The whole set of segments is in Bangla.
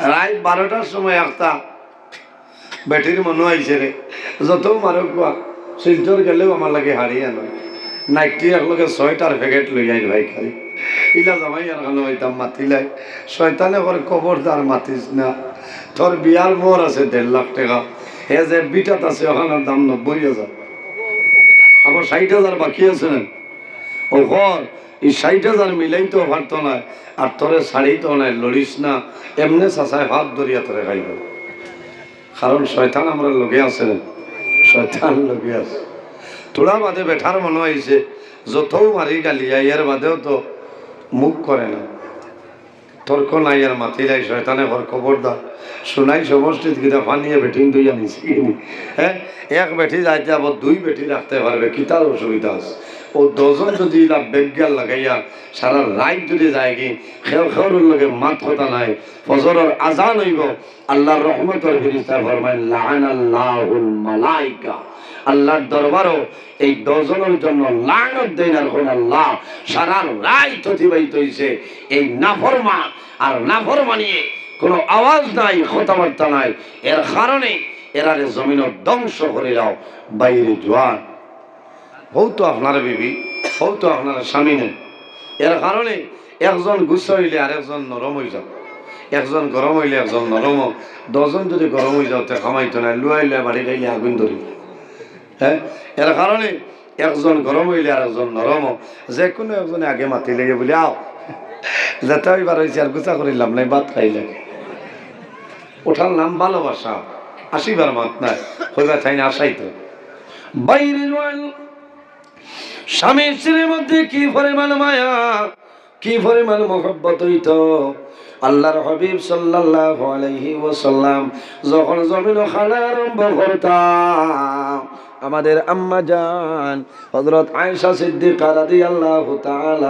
রাত বারোটার সময় একটা ব্যাটির মনে আইছে রে। যত মারো কোয়া শিলচর গেলেও আমার লাগে হারিয়ে আনো। নাইটি একলগে ছয়টার প্যাকেট লই আইন ভাই খালি। ইলা জামাই আর খানো হইতাম মাতিলাই শয়তানে করে খবরদার মাতিস না। তোর বিয়ার মোর আছে দেড় লাখ টাকা। হে যে বিটাত আছে ওখানের দাম নব্বই হাজার আবার ষাট হাজার বাকি আছে না। ও ঘর এই ষাট হাজার মিলাইতেও পারতো না, আর তোরে শাড়িতেও নাই, লড়িস না। এমনি চাচায় হাত ধরিয়া তোরে খাইব। কারণ শয়তান আমরা লগে আছে। শয়তান লগে আছে। তোরা বাদে বেঠার মনে হয়েছে যতও মারি গালি এর বাদেও তো মুখ করে না। তর্ক নাই আর মাতি নাই, শয়তানে ঘর খবরদার শোনাই সমষ্টিত কিতা ফানিয়ে বেটিং দুই আনিছি হ্যাঁ এক বেটি যাইতে আবার দুই বেটি রাখতে পারবে, কিতার অসুবিধা আছে। ও দজন যদি ইলা বেজ্ঞান লাগাইয়া সারা রাত যদি যায় কি খেউ খেউর লগে মাত কথা নাই, ফজরের আজান হইব, আল্লাহর রহমতের ফিরিস্তা ফরমায় লাআন আল্লাহুল মালাইকা। আল্লাহর দরবারও এই দজনের জন্য লানত দেন আর কোন আল্লাহ। সারা রাত অতিবাহিত হইছে। এই নাফরমা আর নাফরমানিয়ে কোনো আওয়াজ নাই, কথাবার্তা নাই। এর কারণে এরারে জমিন ধ্বংস করে দাও, বাইরে জোয়ার হৌ তো আপনার বিবি হৌ তো আপনার স্বামী নেই এর কারণে একজন গুচ্ছ হইলে আর একজন নরম হয়ে যাও একজন গরম হইলে একজন নরম দশজন যদি গরম হয়ে যাও তে খামাইতো না লুয়াইলে বাড়ি গাইলে আগুন ধরি হ্যাঁ এর কারণে একজন গরম হইলে আর একজন নরম যে কোনো একজনে আগে মাতি লেগে বলি, আও। যেতে হইবার হয়েছে আর গুছা করিলাম নাই বাদ খাই খাইলে ওঠার নাম ভালোবাসা। আসিবার মাত নাই, হইবা চাই না আসাই তো বাইরে স্বামী স্ত্রীর মধ্যে কি পরিমাণ মায়া, কি পরিমাণ মহব্বত হইত? আল্লাহর হবিব সাল্লাল্লাহু আলাইহি ওয়াসাল্লাম যখন জমিন খানা আরম্ভ করতাম আমাদের আম্মা জান, হযরত আয়েশা সিদ্দিকা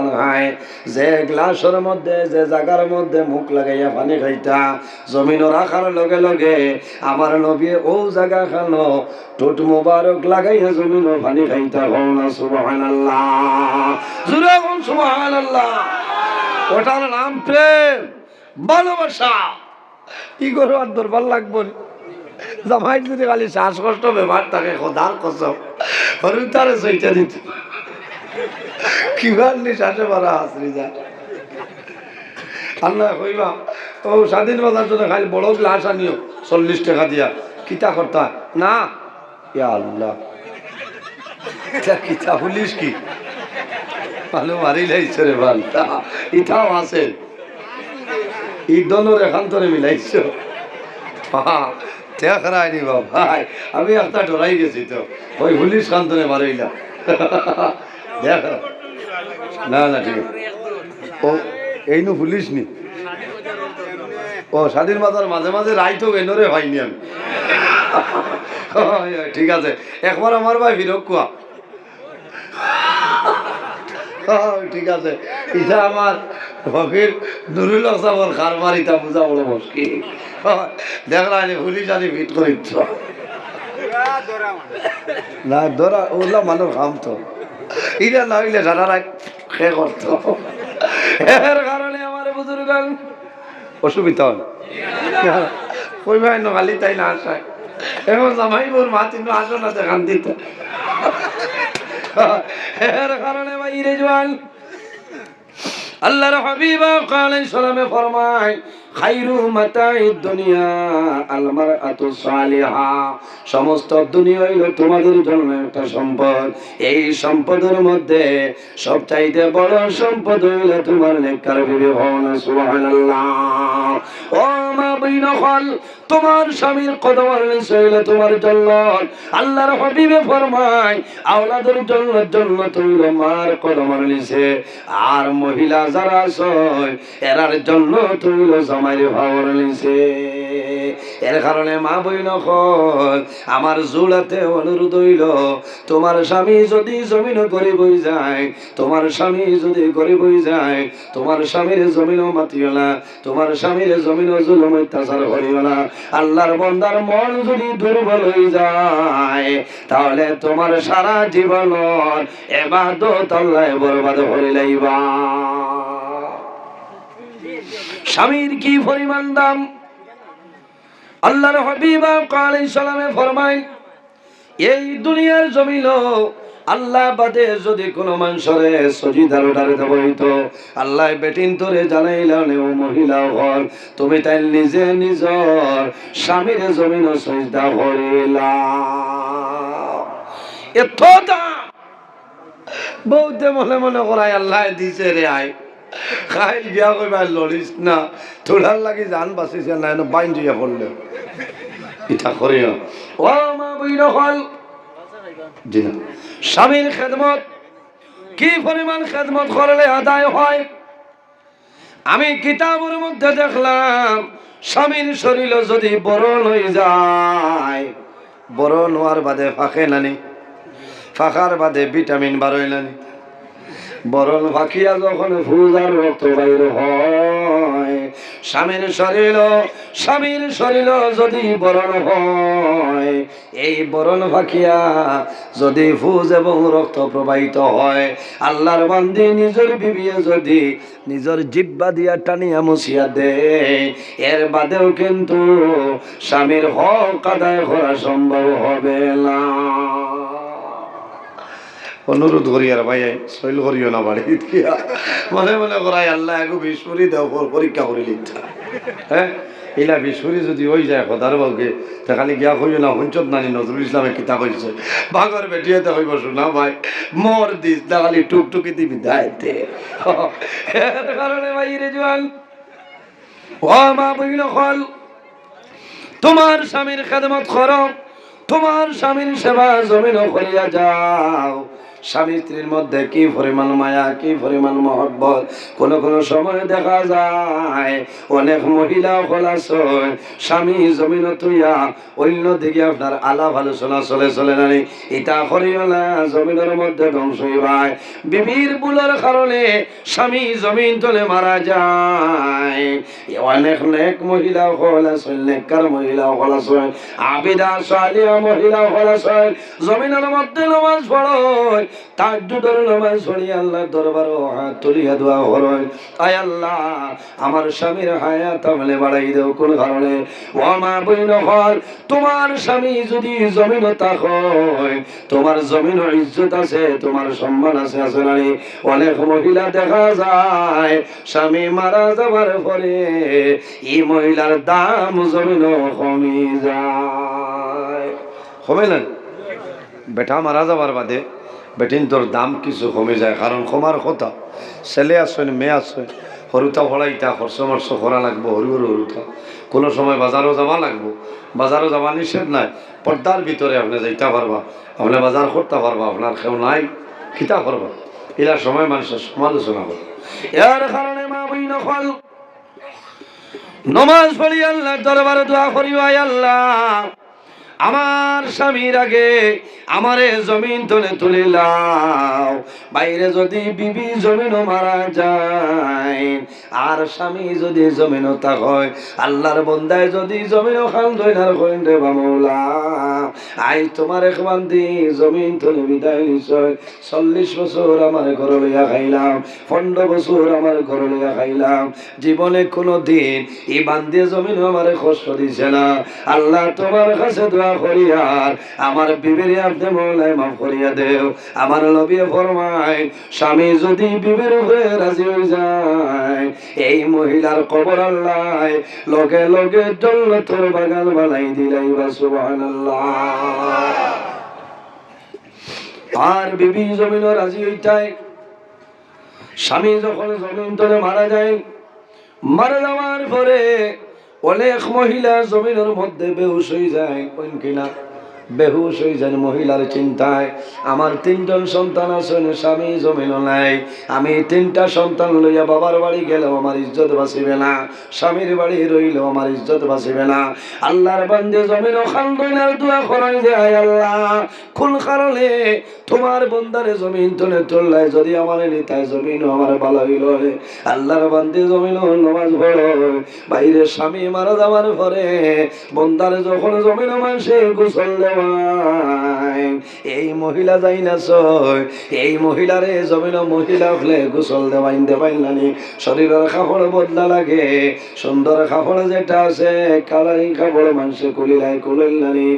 আনহায়, যে গ্লাসের মধ্যে, যে জায়গার মধ্যে মুখ লাগাইয়া পানি খাইতা জমিন রাখার লগে লগে আমার নবী ও জায়গা খানো টোট মুবারক লাগাইয়া জমিন পানি খাইতা হও না সুবহানাল্লাহ জুরে বল সুবহানাল্লাহ ওটার নাম প্রেম, ভালোবাসা কি করো আর দরবার লাগবো? জামাই যদি খালি শ্বাসকষ্ট ব্যবহার থাকে খোদার কসম হরু তারে সইটা দিত। কিবার নিঃশ্বাসে মারা হাসরি যায় আল্লাহ কইবা ও স্বাধীন বাজার জন্য খালি বড় গ্লাস আনিও চল্লিশ টাকা দিয়া, কিতা করতা না। ইয়া আল্লাহ। কিতা পুলিশ কি? ভালো মারি লাইছে রে ভালো ইটাও আছে। ইদনের এখান্তরে মিলাইছ। হ্যাঁ দেখাই নি ভাই আমি একটা ডরাই গেছি তো। ওই পুলিশ কান্তনে মারাইলাম দেখ। না না ঠিক ও এই নু পুলিশ নি। ও স্বাধীন বাজার মাঝে মাঝে রাইতো এনরে হয়নি আমি। ঠিক আছে। একবার আমার ভাই ফিরক কুয়া হয়, ঠিক আছে। ইটা আমার ফকির নুরুল সাবর খারবার ইটা বুঝা বড় মুশকিল। দেখলা নি পুলিশ আনি ফিট করিচ্ছ না, ধরা, ওগুলা মানুষ খাম তো ইটা না হইলে সারা রাত খে করতো? এর কারণে আমার বুজুর্গ অসুবিধা হয় কই ভাই নগালি তাই না আসায়। এখন জামাই বোর মা তিন আসো না দেখান দিত। এর কারণে ভাই রে জোয়ান আল্লাহর হাবিবা কালে সালামে ফরমায় খাইরু মাতাই দুনিয়া, আল মারআতু সালিহা। সমস্ত দুনিয়া হইল তোমাদের জন্য একটা সম্পদ। এই সম্পদের মধ্যে সবচাইতে বড় সম্পদ হইল তোমার নেককার বিবি হন সুবহানাল্লাহ। ও মা বিনখল তোমার স্বামীর কদমের নিচে হইল তোমার জন্য আল্লাহর হাবিবে ফরমায়, আওলাদের জন্য জন্য হইল মার কদমের নিচে আর মহিলা যারা আছে, এরার জন্য হইল জামাইর ভাবর নিচে এর কারণে মা বই নকল আমার জোড়াতে অনুরোধ হইল, তোমার স্বামী যদি জমিন করে বই যায়, তোমার স্বামী যদি করে বই যায়, তোমার স্বামীর জমিনও মাতিও না, তোমার স্বামীর জমিনও জুলুম, অত্যাচার করিও না। আল্লাহর বন্দার মন যদি দুর্বল হয়ে যায়, তাহলে তোমার সারা জীবন এবাদত আল্লাহ বরবাদ করে লাইবা। স্বামীর কি পরিমাণ দাম? আল্লাহর হাবিব আলাইহিস সালামে ফরমায়, এই দুনিয়ার জমিন আল্লাহ বাদে যদি কোনো মানুষরে দেব হইতো আল্লাহ বেটিন তোরে মহিলা হল তুমি তাই নিজে নিজর স্বামীর জমিন সজদা এত দাম! বউতে মনে মনে করাই আল্লাহ দিছে রে আয়। খাইল গিয়া কইবা লড়িস না তোলার লাগি জান বাঁচিছে না এনে বাইন দিয়া পড়লে ইটা করিও ও মা বইন হল জি না। স্বামীর খেদমত, কি পরিমাণ খেদমত করলে আদায় হয়? আমি কিতাবের মধ্যে দেখলাম স্বামীর শরীর যদি বড় হয়ে যায় বড় নোয়ার বাদে ফাঁকে নানি। ফাঁকার বাদে ভিটামিন বারোয় নানি। বরণ ফাঁকিয়া যখন ফুজার রক্ত বাইর হয়, স্বামীর শরীর স্বামীর শরীর যদি বরণ হয়, এই বরণ ফাঁকিয়া যদি ফুজ এবং রক্ত প্রবাহিত হয়, আল্লাহর বান্দি নিজের বিবিয়ে যদি নিজের জিব্বা দিয়া টানিয়া মুছিয়া দেয়, এর বাদেও কিন্তু স্বামীর হক আদায় করা সম্ভব হবে না। অনুরোধ করি আর ভাই শৈল করিও না বাড়ি মনে মনে করাই, আল্লাহ একু বিশ্বরি দেও পরীক্ষা করি লিখা। হ্যাঁ? ইলা বিশ্বরি যদি হয়ে যায় খদার বাবুকে তা খালি গিয়া কইও না হুঞ্চত নানি নজরুল ইসলামে কিতা কইছে? ভাগর বেটিয়াতে কইব, শোনা ভাই মোর দিস দা খালি টুকটুকি দিবি দাইতে এর কারণে ভাই রে জোয়ান ও মা বইন হল তোমার স্বামীর খেদমত করো তোমার স্বামীর সেবা জমিন করিয়া যাও। স্বামী স্ত্রীর মধ্যে কি পরিমাণ মায়া, কি পরিমাণ মহব্বত? কোন কোন সময় দেখা যায়, অনেক মহিলা খোলাসন স্বামী জমিন তুইয়া অন্য দিকে আপনার আলাপ আলোচনা চলে চলে নানি ইটা করিওলা জমিনের মধ্যে ধ্বংস হইবাই বিবির বুলার কারণে স্বামী জমিন তলে মারা যায়। অনেক নেক মহিলা খোলাসন নেককার মহিলা খোলাসন আবিদা সালিয়া মহিলা খোলাসন জমিনের মধ্যে নমাজ পড়য় দুটোর নমাজ পড়ি আল্লাহ দরবার তুলিয়া দোয়া করয় আয় আল্লাহ, আমার স্বামীর বাড়াই দেও কোন ও মা বইন তোমার স্বামী যদি জমিন হয়, তোমার জমিন ইজ্জত আছে, তোমার সম্মান আছে আছে নানি অনেক মহিলা দেখা যায়, স্বামী মারা যাবার পরে এই মহিলার দাম জমিন কমি যায়। কমে না? বেটা মারা যাবার বাদে বেটিন তোর দাম কিছু কমে যায় কারণ কমার কথা। ছেলে আসেন মেয়ে আসেন সৰুতা ভৰাইতা খৰচ মৰচ কৰা লাগব, সৰু সৰু সৰুতা। কোনো সময় বাজারও যাবা লাগবো। বাজারও যাবা নিষেধ নাই। পর্দার ভিতরে আপনি যাইতে পারবা আপনি বাজার করতে পারবা আপনার কেউ নাই কিতা করবা এরা সময় মানুষের সমালোচনা করবে এর কারণে মা বই নকল নমাজ পড়ি আল্লাহ দরবারে দোয়া করি আয় আল্লাহ। আমার স্বামীর আগে আমারে জমিন তুলে লাও বাইরে যদি বিবি জমিন মারা যায়, আর স্বামী যদি জমিন তা হয়, আল্লাহর বন্দায় যদি জমিন খান দইনার কইন রে বামৌলা আই তোমার এক বান্দি জমিন তুলে বিদায় নিশ্চয়। চল্লিশ বছর আমার ঘর লইয়া খাইলাম, পনেরো বছর আমার ঘর লইয়া খাইলাম। জীবনে কোনো দিন এই বান্দিয়ে জমিন আমার কষ্ট দিছে না। আল্লাহ তোমার কাছে দোয়া করিয়ার আমার বিবির আপনি মৌলায় মাফ করিয়া দেও। আমার নবী ফরমায়, স্বামী যদি বিবির উপরে রাজি হয়ে যায়, এই মহিলার কবর আল্লাহ লগে লগে জন্নতর বাগান বানাই দিলাই বা সুবহানাল্লাহ। আর বিবি জমিন রাজি হইতায় স্বামী যখন জমিন তলে মারা যায়, মারা যাওয়ার পরে অনেক মহিলা জমিনের মধ্যে বেউস হয়ে যায় কোন কিনা? বেহুশ হয়ে যান মহিলার চিন্তায়। আমার তিনজন সন্তান আছেন স্বামী জমিন নাই। আমি তিনটা সন্তান লইয়া বাবার বাড়ি গেলেও আমার ইজ্জত বাঁচিবে না। স্বামীর বাড়ি রইলেও আমার ইজ্জত বাঁচিবে না। আল্লাহর বান্দে জমিন খান রইনার দোয়া করাই যায় আল্লাহ। কোন কারণে? তোমার বন্দারে জমিন তুলে তুললাই যদি আমার নিতায় জমিন আমার ভালো হইল আল্লাহর বান্দে জমিন নমাজ পড়ো। বাইরে স্বামী মারা যাওয়ার পরে বন্দারে যখন জমিন মানুষে গোসল দেওয়ায় الْأَوَانِ এই মহিলা যাই না সয় এই মহিলারে জমিন মহিলা হলে গোসল দেবাইন দেবাইন নানি। শরীরের কাপড় বদলা লাগে। সুন্দর কাপড় যেটা আছে কালারিং কাপড় মানুষে কুলিলাই কুলিল নানি।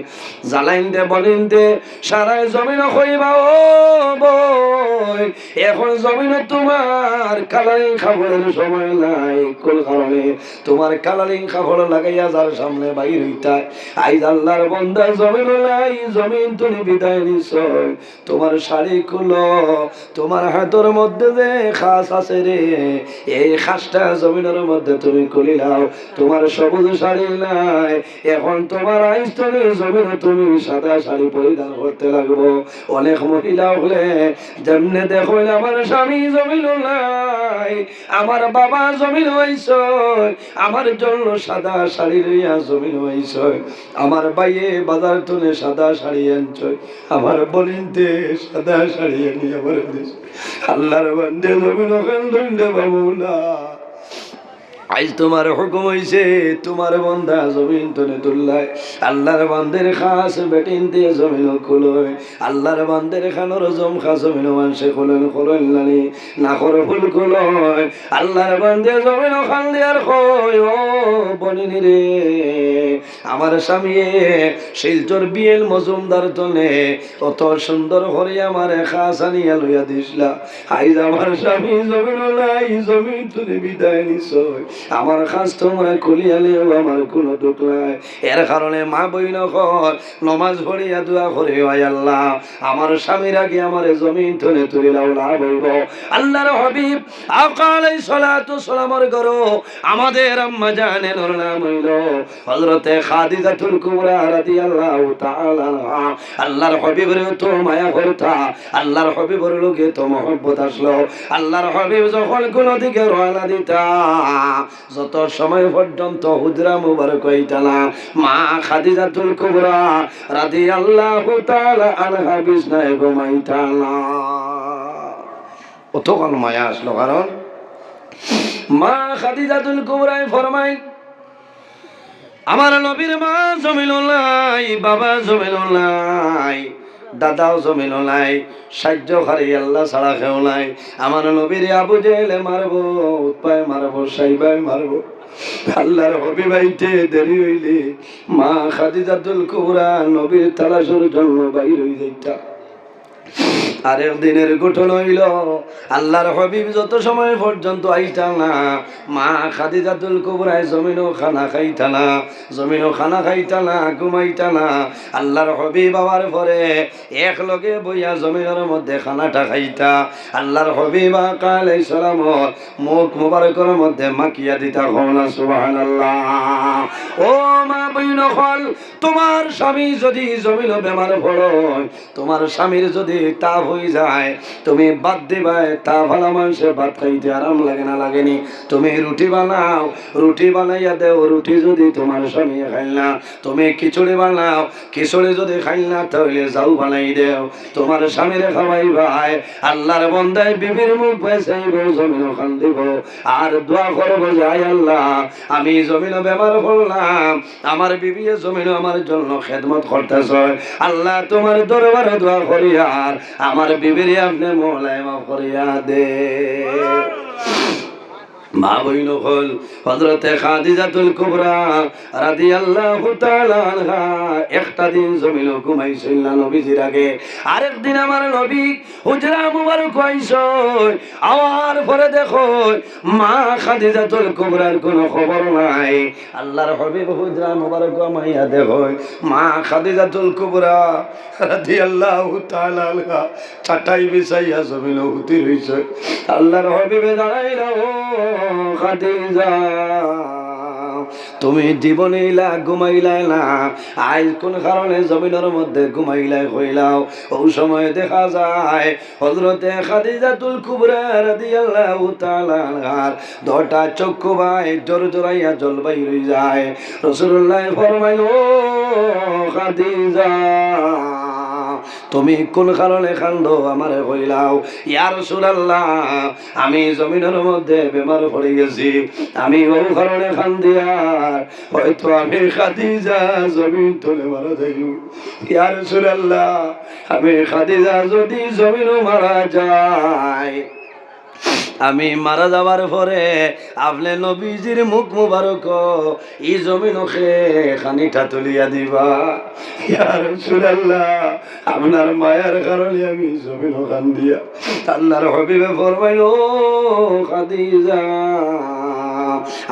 জ্বালাইন দে, বলিন দে, সারাই জমিন হইবা ও বই। এখন জমিন তোমার কালারিং কাপড়ের সময় নাই, কোন কারণে? তোমার কালারিং কাপড় লাগাইয়া যার সামনে বাইর হইতায়। আইজ আল্লাহর বন্দা, জমিন নাই, জমিন তুমি বিদায় নিশ্চয় তোমার শাড়ি খুলো। তোমার হাতের মধ্যে যে খাস আছে রে, এই খাসটা জমিনের মধ্যে তুমি খুলি নাও। তোমার সবুজ শাড়ি নাই, এখন তোমার আইস্তলে জমিনে তুমি সাদা শাড়ি পরিধান করতে লাগবো। অনেক মহিলা হলে, যেমনে দেখো আমার স্বামী জমিন নাই, আমার বাবা জমিন হইছ, আমার জন্য সাদা শাড়ি লইয়া জমিন হইছ। আমার বাইয়ে বাজার তুলে সাদা শাড়ি আনছয় আমার বলিনতে সাদা শাড়ি নিয়ে আমার দেশ। আল্লাহর বান্দে জমিন ওখান বাবু বাবুলা আজ তোমার হুকুম হইছে, তোমার বন্ধা জমিন তনে তুললাই। আল্লাহর বান্দের খাস বেটিন দিয়ে জমিন খুলয়। আল্লাহর বান্দের খানোর জম খা জমিন মানুষে খুলেন খুলেন নানি নাখর ফুল খুলয়। আল্লাহর বান্দে জমিন খান দিয়ার কয় ও বনিনি রে। আমার স্বামী শিলচর বিয়েল মজুমদার তনে, অত সুন্দর করে আমার খাস আনিয়া লইয়া দিসলা। আইজ আমার স্বামী জমিন জমিন তুলে বিদায় নিছয় আমার খাস তোমরা খুলিয়ালেও আমার কোনো দুঃখ নাই। এর কারণে মা বই নকর নমাজ পড়িয়া দোয়া করে আয় আল্লাহ। আমার স্বামীর আগে আমার জমিন ধরে তুলে তুলে লাভ হইব আল্লাহর হবিব আকালাই সলাতু সালামর করো আমাদের আম্মা জানেন ওর নাম হইল হযরতে খাদিজাতুল কুবরা রাদিয়াল্লাহু তাআলা আল্লাহর হবিবের তো মায়া করতা আল্লাহর হবিবের লোকে তো মহব্বত আসলো। আল্লাহর হবিব যখন কোন দিকে রওনা দিতা যত সময় পর্যন্ত হুজরা মুবারক হইতালা মা খাদিজাতুল কুবরা রাদিয়াল্লাহু তাআলা আনহা বিছনায় ঘুমাইতালা অতক্ষণ মায়া আসলো কারণ মা খাদিজাতুল কুবরায় ফরমাই, আমার নবীর মা জমিল বাবা জমিল দাদাও জমিল নাই, সাহায্য ঘরে আল্লাহ ছাড়া খেও নাই। আমার নবীর আবু জেলে মারবো, উৎপায় মারবো সাইবাই মারবো। আল্লাহর হবি বাইতে দেরি হইলে মা খাদিজাতুল কুবরা নবীর তালাশের জন্য বাইর হই যাইতা। আরেক দিনের গঠন হইল। আল্লাহর হবিব যত সময় পর্যন্ত আইতা না, মা খাদিজাতুল কুবরায় জমিনও খানা খাইতা না, জমিনও খানা খাইতা না, ঘুমাইতা না। আল্লাহর হবিব আবার পরে এক লগে বইয়া জমিনের মধ্যে খানাটা খাইতা। আল্লাহর হবিব কাল সালামর মুখ মুবারকের মধ্যে মাকিয়া দিতা হওনা সুবহানাল্লাহ। ও মা বইন তোমার স্বামী যদি জমিন বেমার পড়য় তোমার স্বামীর যদি তাপ হয়ে যায়। তুমি বাদ দিবাই তা ভালো মানুষে ভাত খাইতে আরাম লাগে না, লাগেনি। তুমি রুটি বানাও, রুটি বানাইয়া দেও, রুটি যদি তোমার স্বামী খাইল না, তুমি খিচুড়ি বানাও, খিচুড়ি যদি খাইল না, তাহলে যাও বানাই দেও। তোমার স্বামীরে খাওয়াই ভাই, আল্লাহর বন্দায় বিবির মুখ পেছাইব জমিন খান দিব। আর দোয়া করব যে, আয় আল্লাহ, আমি জমিন বেমার করলাম, আমার বিবি জমিন আমার জন্য খেদমত করতেছ। আল্লাহ তোমার দরবারে দোয়া করি আর আমার বিবির আপনি মোলায় করিয়া দে। মা একটা দিন না আমার দেখো মা খাদিজাতুল কুবরার কোনো খবর নাই। আল্লাহর হবিব হুজরা মুবারক মাইয়া দেখো, মা খাদিজাতুল কুবরা রাদিয়াল্লাহু তাআলা আনহা চাটাই বিছাইয়া জমিল হুতি হইছে। আল্লাহর হবিবে জানাইল খাদিজা, তুমি জীবনে ইলা ঘুমাইলাই না আজ কোন কারণে জমিনের মধ্যে ঘুমাইলাই হইলাও? ও সময় দেখা যায় হজরতে খাদিজাতুল কুবরা রাদিয়াল্লাহু তাআলা আনহার দটা চক্ষু ভাই জোর জোরাইয়া জল বাইর যায়। রাসূলুল্লাহ ফরমাইল খাদিজা তুমি কোন কারণে খান্দ আমার কইলাও? ইয়ার সুরাল্লাহ আমি জমিনের মধ্যে বেমার পড়ে গেছি। আমি ওই কারণে কান্দি আর হয়তো আমি খাদিজা জমিন তুলে মারা যাই ইয়ার সুরাল্লাহ আমি খাদিজা যদি জমিনও মারা যায়। আমি মারা যাবার পরে আপনি নবীজির মুখ মুবারক ই জমিন ওখে খানিটা তুলিয়া দিবা। ইয়ার সুরাল্লাহ আপনার মায়ার কারণে আমি জমিন খান দিয়া আল্লাহর হবিবে ফরমাইল, খাদিজা,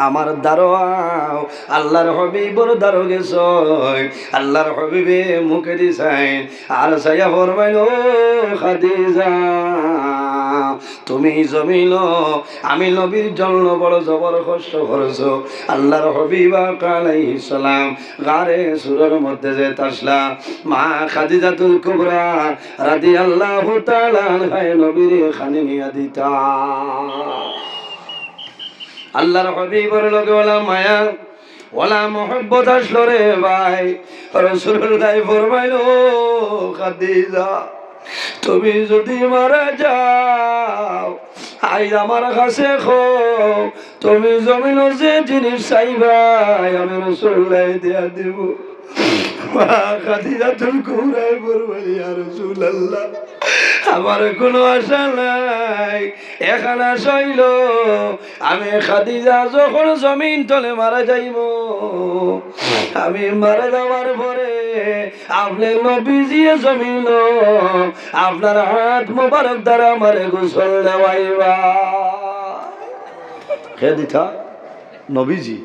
আমার দারোয়াও আল্লাহর হবিবর দারো গেছ আল্লাহর হবিবে মুখে দিছাইন আর সাইয়া ফরমাইল, খাদিজা তুমি জমিল আমি নবীর জন্য বড় জবর কষ্ট করছ। আল্লাহর হবিবা কালাই সালাম গারে সুরের মধ্যে যে তাসলা, মা খাদিজাতুল কুবরা রাদি আল্লাহ আনহায় নবীর খানি নিয়া দিতা। আল্লাহর হবিবর লগে ওলা মায়া, ওলা মোহব্বত আসলো রে ভাই। রসুল রসুল্লাহ ফরমাইল, খাদিজা। তুমি যদি মারা যাও আই আমার কাছে খো। তুমি জমিন যে জিনিস চাইবাই আমি রসুল্লাহ দিয়া দিব। খাদিজাতুল ঘুরাই বলব, ইয়া রাসূলুল্লাহ। আমার কোনো আশা নাই। এখানে আসাইল, আমি খাদিজা যখন জমিন তলে মারা যাইব, আমি মারা যাওয়ার পরে আপনি নবীজিয়ে জমিন, আপনার হাত মোবারক দ্বারা আমারে গোসল দেওয়াইবা। খে দিতা নবীজি,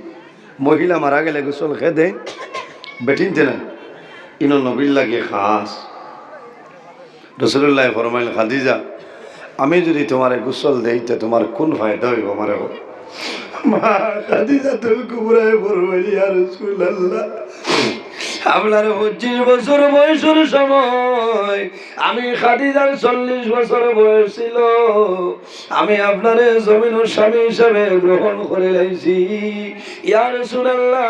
মহিলা মারা গেলে গোসল খে দেয় বেটিনতে না। ইনো নবীর লাগে খাস। রসুল্লাহ ফরমাইল, খাদিজা, আমি যদি তোমার গোসল দেই, তো তোমার কোন ফায়দা হইব আমার? মা খাদিজা তুমি কুবরায় ফরমাইল, ইয়া রাসূলুল্লাহ আপনার পঁচিশ বছর বয়সের সময় আমি খাদিজার চল্লিশ বছর বয়স ছিল। আমি আপনার জমিন স্বামী হিসাবে গ্রহণ করে লাইছি। ইয়ার সুরাল্লাহ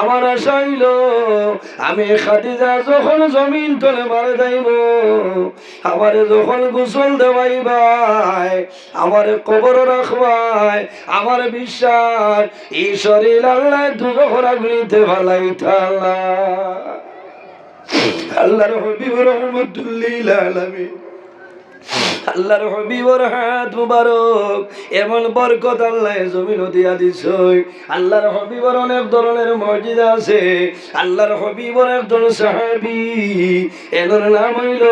আমার আশা হইল আমি খাদিজা যখন জমিন তলে মারা যাইব, আমারে যখন গোসল দেওয়াই ভাই, আমার কবর রাখবাই, আমার বিশ্বাস এই শরীর আল্লাহ দুজোখরা গুলিতে ভালাই থালা। আল্লাহর হবিব রহমতুল্লিল আলামিন। আল্লাহর হবিবর হাত মুবারক, এমন বরকত আল্লাহ জমিন দিয়া দিছই আল্লাহর হবিবর অনেক ধরনের মসজিদ আছে। আল্লাহর হবিবর একজন সাহাবি, এনার নাম হইল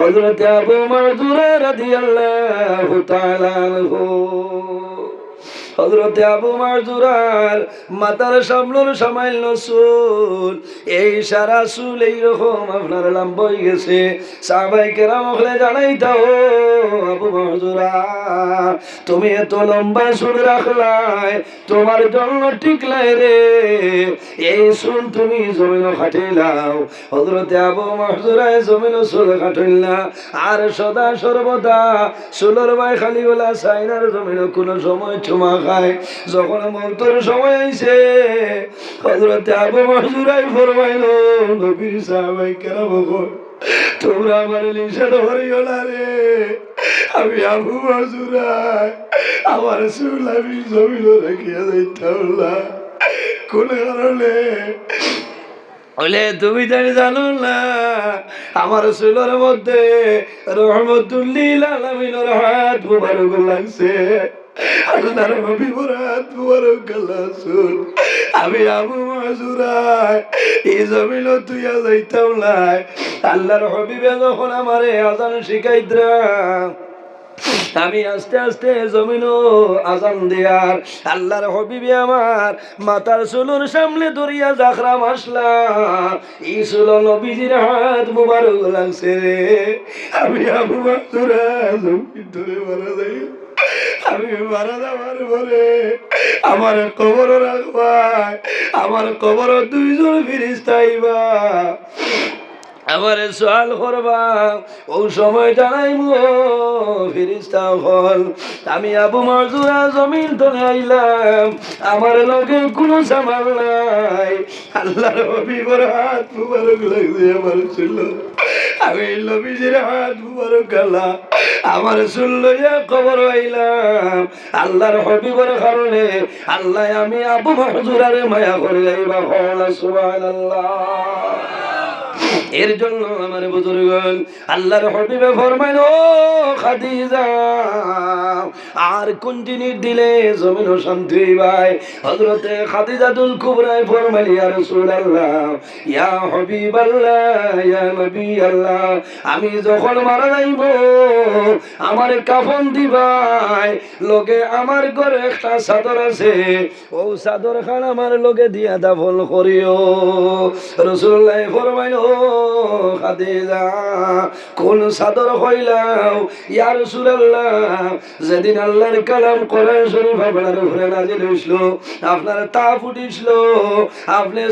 হযরত আবু মাযুরা রাদিয়াল্লাহু তাআলা আনহু। হজরতে আবু মারজুরার মাতার সামলোর সামাইল চুল এই সারা চুল এইরকম আপনার লাম্বই গেছে। সাহাবাই কেরাম জানাই দাও, আবু মারজুরা তুমি এত লম্বা চুল রাখলাই, তোমার জন্য টিকলাই রে। এই চুল তুমি জমিন খাটিলাও হজরতে আবু মারজুরায় জমিন চুল খাটিলা আর সদা সর্বদা চুলোর বাই খালি বলা চাইনার জমিন কোনো সময় চুমা খায় যখন মন্তর সময় আইছে হজরতে আবু মজুরাই ফরমাইল, নবীর সাহাবাই বকর তোমরা আমার নিষেধ হরিও না রে। আমি আবু মজুরাই আমার চুল আমি জমিল রেখিয়া যাইতাম না। কোন কারণে? বলে, তুমি জানি জানো না, আমার চুলের মধ্যে রহমতুল্লিল আলমিনের হাত মুবারক লাগছে। আল্লাহর আমি হবিবে যখন আমারে আজান শিখাইতাম আমি আস্তে আস্তে জমিন আজান দেয়ার। আল্লাহর হবিবি আমার মাতার চুলোর সামনে দরিয়া জাখরাম আসলাম। ই নবীজির হাত মুবারক লাগছে রে। আমি আবু বাসুরা জমিন ধরে মারা যাই। আমি আমার কবর রাখবা আমার কবর দুইজন ফিরিস্তাইবা আমারে সোয়াল করবা ও সময় জানাইব ফিরিস্তা হল। আমি আবু মজুরা জমিন তলে আইলাম, আমার লগে কোনো সামাল নাই। আল্লাহর হবিবর হাত মুবারক লাগছে আমার ছিল আমি নবীজির হাত মুবারক গেলা আমার চুল লইয়া খবর আইলাম। আল্লাহর হবিবর কারণে আল্লাহ আমি আবু মাহজুরারে মায়া করে যাইবা হলা সুবহানাল্লাহ। এর জন্য আমার বুজুর্গন আল্লাহর হবিবে ফরমাইল, খাদিজা, আর কোন জিনিস দিলে জমিন শান্তি ভাই হজরতে খাদিজাতুল কুবরায় ফরমাইল, ইয়া রাসূলুল্লাহ, ইয়া হাবিবাল্লাহ, ইয়া নবী আল্লাহ আমি যখন মারা যাইব, আমার কাফন দিবাই, লোকে আমার ঘরে একটা চাদর আছে, ও চাদর খান আমার লগে দিয়া দাফন করিও। রসুল্লাহ ফরমাইল খাদিজা, কোন চাদর হইলাও ইয়া রাসূলুল্লাহ, যেদিন আল্লাহর কালাম শরীফ আপনার উপরে হইছিল, আপনার আপনি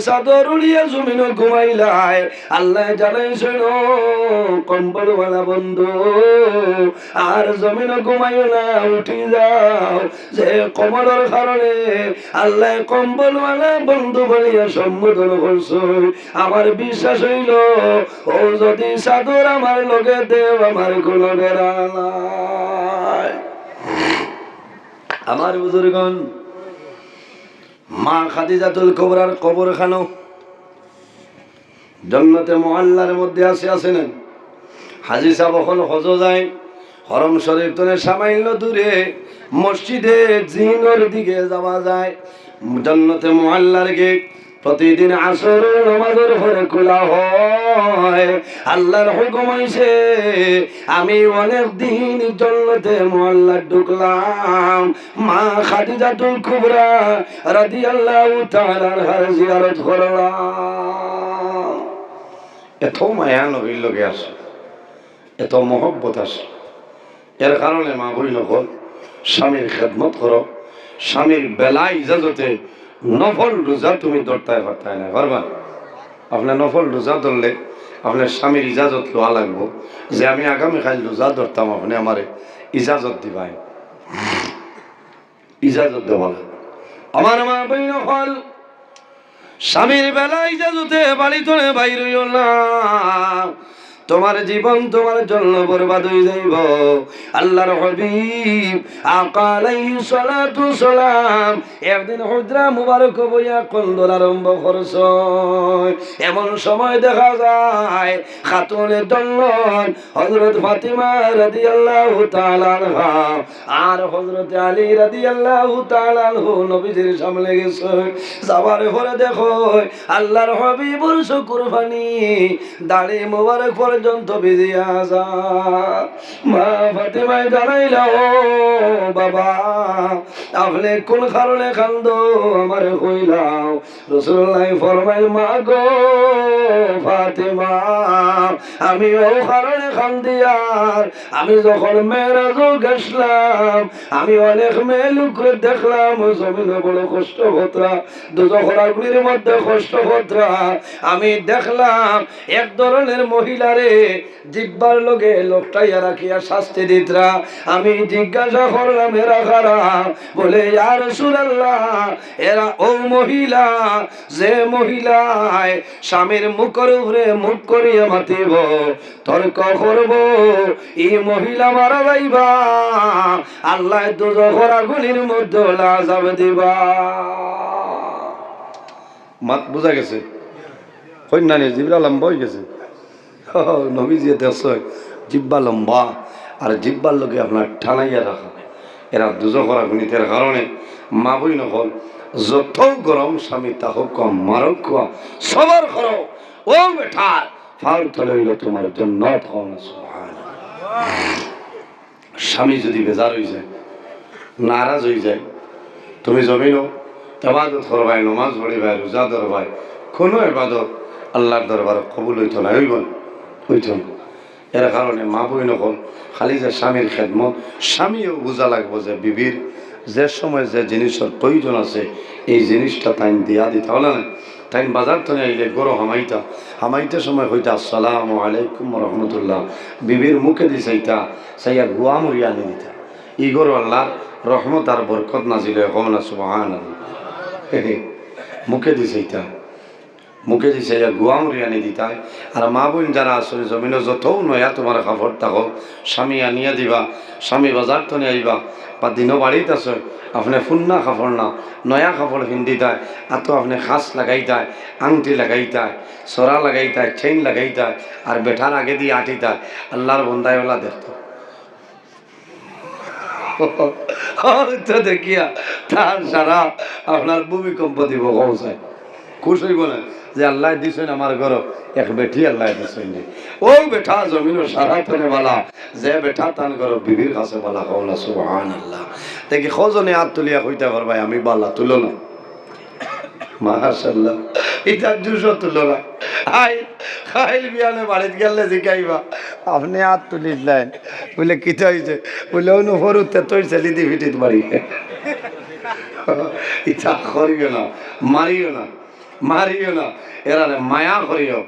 উড়িয়া জমিন ঘুমাইলাই, আল্লাহ কম্বলওয়ালা বন্ধু, আর জমিন ঘুমাইও না, উঠি যাও, যে কমলের কারণে আল্লাহ কম্বলওয়ালা বন্ধু বলিয়া সম্বোধন করছ। আমার বিশ্বাস হইল ও যদি চাদর আমার লগে দেও, আমার কোনো আমার বুজুর্গন মা খাদিজাতুল কবরার কবর খানো জন্নতে মহল্লার মধ্যে আছে না হাজি সাহেব এখন হজ যায়, হরম শরীফ তোলে সামান্য দূরে, মসজিদে জিনর দিকে যাওয়া যায়। জন্নতে মহল্লার গেট প্রতিদিন আসর নামাজের পরে খোলা হয়। আল্লাহর হুকুম হইছে, আমি অনেক দিন জন্নতে মহল্লা ঢুকলাম। মা খাদিজাতুল কুবরা রাদিয়াল্লাহু তাআলার হার জিয়ারত করলাম। এত মায়া নবীর লগে আছে এত মহব্বত আছে এর কারণে মা বই নকল স্বামীর খেদমত করো, স্বামীর বেলা ইজাজতে নফল রোজা তুমি ধরতায় পারতায় না, পারবা? আপনার নফল রোজা ধরলে আপনার স্বামীর ইজাজত লোয়া লাগবো। যে আমি আগামীকাল রোজা ধরতাম, আপনি আমারে ইজাজত দিবাই। ইজাজত দেওয়া আমার মা বই নকল স্বামীর বেলা ইজাজতে বাড়ি তোলে বাইর না। তোমার জীবন তোমার জন্য বরবাদ হয়ে যাইব। আল্লাহর হবিব আকালাইহি সালাতু সালাম। একদিন হুজরা মুবারক বইয়া কন্দল আরম্ভ করছ এমন সময় দেখা যায়, খাতুনের দল্লন হযরত ফাতিমা রাদিয়াল্লাহু তাআলা আনহা আর হযরত আলী রাদিয়াল্লাহু তাআলা আনহু নবীজির সামনে গেছে যাবার পরে দেখো, আল্লাহর হবিবুর শুকুর ফানি দাড়ি মোবারক পর্যন্ত ভিজিয়া যা মা ফাতেমায় জানাইলা বাবা, আপনি কোন কারণে কান্দ? আমার কইলাও রসুল্লাহ ফরমাইল মা গো ফাতেমা, আমি ও কারণে কান্দিয়ার আমি যখন মেয়েরাজও গেছলাম আমি অনেক মেয়ে লোকরে দেখলাম জমিনে বড় কষ্ট হতরা দুজখরাগুলির মধ্যে কষ্ট হতরা, আমি দেখলাম এক ধরনের মহিলারে জিব্বার লোকে লোকটাইয়া রাখিয়া শাস্তি দিতরা। আমি জিজ্ঞাসা করলাম, এরা খারা বলে আর সুরাল্লাহ এরা ও মহিলা। যে মহিলায় স্বামীর মুখের উপরে মুখ করিয়া মাতিব, তর্ক করব, এই মহিলা মারা যাইবা। আল্লাহ দুজখর আগুলির মধ্যে লাজাব দিবা। মাত বোঝা গেছে? কন্যা নেই জিবরা লম্বা হয়ে গেছে। নবীজি দেশ জিব্বা লম্বা আর জিব্বার লোকে আপনার ঠানাইয়া রাখা। এরা দুজখরা গুণিতের কারণে মা বই নকল যত গরম স্বামী তা হোক কম মারক কম সবার করো ও বেঠার ফাল হইল তোমার জন্য স্বামী যদি বেজার হয়ে যায়, নারাজ হয়ে যায়, তুমি জমিনও এবাদত করবাই নমাজ পড়িবাই রোজা ধরবাই কোনো এবাদত আল্লাহর দরবার কবুল হইত না, হইব না। হইত না এর কারণে মা বই নকল খালি যে স্বামীর খেদমত। স্বামীও বোঝা লাগবো যে বিবির যে সময় যে জিনিসের প্রয়োজন আছে, এই জিনিসটা তাই দিয়া দিতে, হলে না? তাই বাজার তো আইলে গরো হামাইতা। হামাইতে সময় হইতা আসসালামু আলাইকুম রহমতুল্লাহ। বিবির মুখে দিছে ইতা সাইয়া গুয়া মুড়িয়া আনি দিতা। ই গরো আল্লাহ রহমত আর বরকত নাজিলে কম না সুবাহান মুখে দিছে ইতা মুখে দিছে যে গুয়াম রিয়ানি দিতায় আর মা বোন যারা আসলে জমিনে যতও নয়া তোমার কাপড় থাকো স্বামী আনিয়া দিবা, স্বামী বাজার তো নিয়ে আইবা, বা দিনও বাড়িতে আছে, আপনি ফুন্না কাপড় না, নয়া কাপড় পিন্ধিতায় আর তো আপনি খাস লাগাই লাগাইতায় আংটি লাগাইতায় সরা লাগাইতায় চেইন লাগাইতায় আর বেঠার আগে দিয়ে আটিতায় আল্লাহর বন্দায়ওয়ালা দেখতো দেখিয়া তার সারা আপনার ভূমিকম্প দিব কৌশায় খুশ হইব না যে আল্লাহ দিছেন আমার ঘর এক বেটি আল্লাহ দিছেন ও বেটা জমিন সারা ফেলে বালা, যে বেটা তান ঘর বিবির কাছে বালা, কওলা সুবহান আল্লাহ দেখি খজনে হাত তুলিয়া কইতে পারবাই আমি বালা তুলো না মাশাল্লাহ এটা দুশো তুলো না আই খাইল বিয়ানে বাড়িতে গেলে জিকাইবা আপনি হাত তুলিস লাইন বলে কিতা হয়েছে বলে, অনু সরুতে তোর ছেলে দি ভিটিত বাড়ি। ইচ্ছা করিও না, মারিও না। মারিও না এরা মায়া করিও।